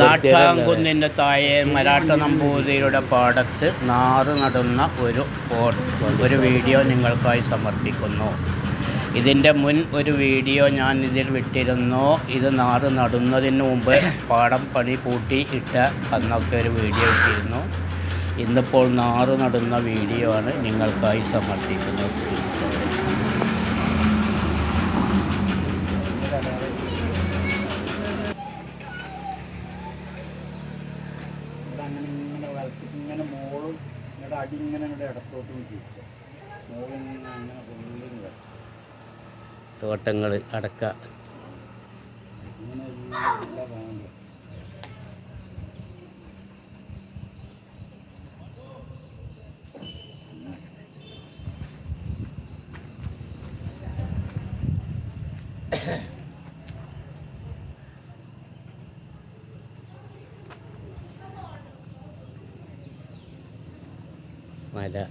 നാട്ടാങ്കുന്നിന്റെ താഴെ മരാഠ നമ്പൂതിരിയുടെ പാടത്ത് നാറ് നടുന്ന ഒരു ഒരു വീഡിയോ നിങ്ങൾക്കായി സമർപ്പിക്കുന്നു. ഇതിന്റെ മുൻ ഒരു വീഡിയോ ഞാൻ ഇതിൽ വിട്ടിരുന്നു. ഇത് നാറ് നടുന്നതിന് മുമ്പ് പാടം പണി പൂട്ടി ഇട്ട അന്നൊക്കെ ഒരു വീഡിയോ ഇട്ടിരുന്നു. ഇന്നിപ്പോൾ നാറ് നടുന്ന വീഡിയോ ആണ് നിങ്ങൾക്കായി സമർപ്പിക്കുന്നത്. അങ്ങനെ ഇങ്ങനെ വലത്തിട്ട് ഇങ്ങനെ മോളും ഇവിടെ അടി ഇങ്ങനെ ഇങ്ങോട്ട് ഇടത്തോട്ട് വിട്ടിരിക്കുക മോളിങ്ങനെ അങ്ങനെ കൊള്ളിങ്ങനെ വരും. തോട്ടങ്ങൾ അടക്ക. ഇങ്ങനെ ไม่แล้ว